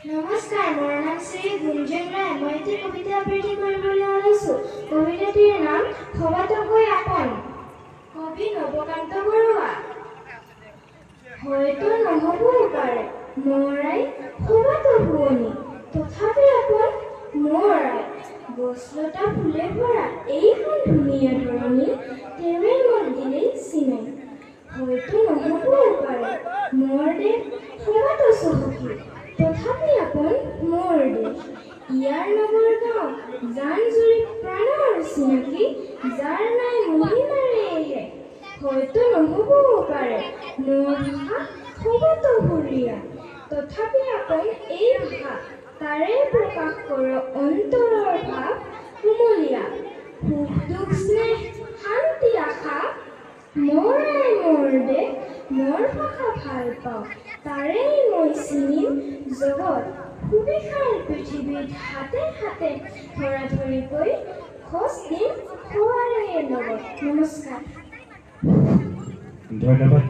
নমস্কাৰ মোৰ নাম শ্ৰী গুঞ্জন ৰায় মই এটি কবিতা আবৃত্তি কৰিবলৈ ওলাইছোঁ কবিতাটিৰ নাম সবাতোকৈ আপোন। কবি নৱকান্ত বৰুৱা হয়তো নহ'বও পাৰে মৰাই সবাতো শুৱনি তথাপি আপোন? মৰাই গছলতা ফুলে ভৰা এইখন ধুনীয়া ধৰণী তেওঁৱে মত দিলেই চিনাই হয়তো নহ'বও পাৰে মোৰ দেশ সবাতো চহকী তথাপি আপোন মোৰ দেশ ইয়াৰ নগৰ গাঁও জান জুৰি প্ৰাণৰ চিনাকি যাৰ নাই মহিমাৰে হয়তো নহ'বও পাৰে মোৰ ভাষা সবাতো সুৰীয়া তথাপি আপোন এই ভাষা তাৰে প্ৰকাশ কৰে অন্তৰৰ ভাৱ কুমলীয়া সুখ দুখ স্নেহ শান্তি আশা মৰাই মোৰ দেশ মোৰ ভাষা ভাল পাওঁ তাৰেই চিনিম জগত। সুবিশাল পৃথিৱীত হাতে হাতে ধৰা ধৰিকৈ খোজ দিম সোঁৱাৰে লগত নমস্কাৰ ধন্যবাদ